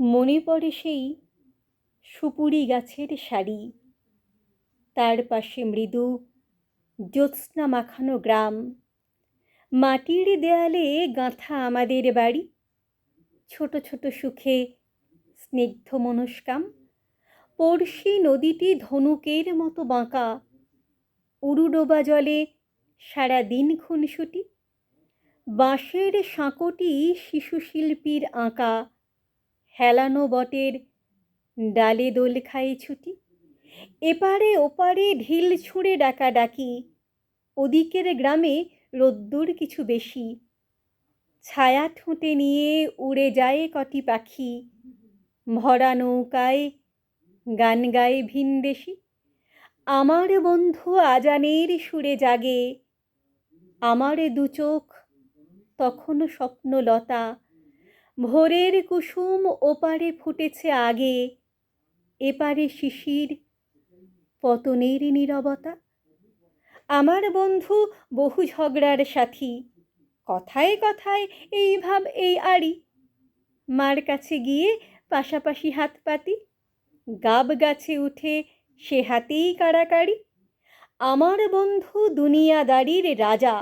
মনে পড়ে সেই সুপুরি গাছের সারি তার পাশে মৃদু জ্যোৎস্না মাখানো গ্রাম। মাটির দেয়ালে গাঁথা আমাদের বাড়ি। ছোট ছোট সুখে স্নিগ্ধ মনস্কাম। পড়শি নদীটি ধনুকের মতো বাঁকা। উরুডোবা জলে সারা দিন খুনসুটি। বাঁশের সাঁকোটি শিশু শিল্পীর আঁকা। হেলানো বটের ডালে দোল খাই ছুটি। এপারে ওপারে ঢিল ছুঁড়ে ডাকা ডাকি ওদিকের গ্রামে রোদ্দুর কিছু বেশি। ছায়া ঠোঁটে নিয়ে উড়ে যায় কটি পাখি। ভরা নৌকায় গান গায় ভিনদেশি আমার বন্ধু আজানের সুরে জাগে। আমার দু চোখ তখনও স্বপ্নলতা। ভোরের কুসুম ওপারে ফুটেছে আগে, এপারে শিশির, পতনের নীরবতা। আমার বন্ধু বহু ঝগড়ার সাথী, কথায় কথায় এই ভাব এই আড়ি। মার কাছে গিয়ে পাশাপাশি হাত পাতি গাব গাছে উঠে সে হাতেই কাড়াকাড়ি। আমার বন্ধু দুনিয়াদারির রাজা,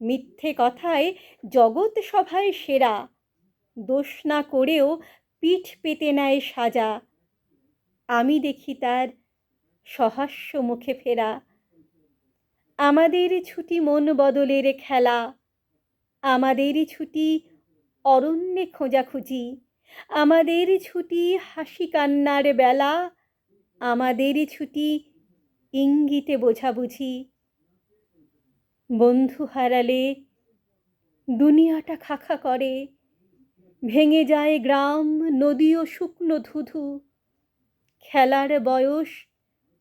মিথ্যে কথায় জগৎ সভায় সেরা। দোষ না করেও পিঠ পেতে নেয় সাজা। আমি দেখি তার সহাস্য মুখে ফেরা। আমাদের ছুটি মন বদলের খেলা। আমাদের ছুটি অরণ্যে খোঁজাখুঁজি। আমাদের ছুটি হাসি কান্নার বেলা। আমাদের ছুটি ইঙ্গিতে বোঝাবুঝি। বন্ধু হারালে দুনিয়াটা খাখা করে। ভেঙে যায় গ্রাম, নদী ও শুকনো ধুধু। খেলার বয়স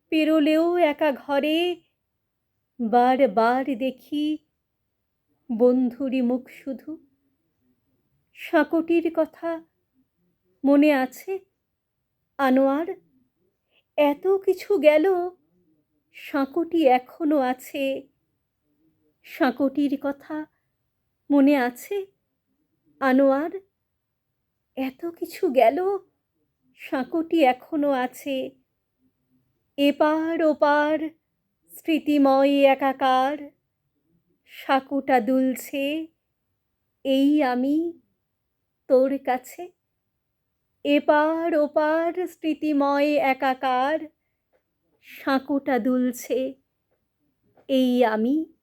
পেরোলেও একা ঘরে। বার বার দেখি বন্ধুরই মুখ শুধু। সাঁকটির কথা মনে আছে? আনোয়ার, এত কিছু গেল? সাঁকটি এখনও আছে? সাঁকটির কথা মনে আছে? আনোয়ার এত কিছু গেল? সাঁকোটি এখনও আছে। এপার ওপার স্মৃতিময় একাকার সাঁকোটা দুলছে। এই আমি তোর কাছে। এপার ওপার স্মৃতিময় একাকার সাঁকোটা দুলছে। এই আমি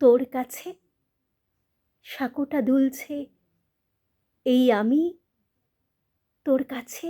তোর কাছে। সাঁকোটা দুলছে। এই আমি তোর কাছে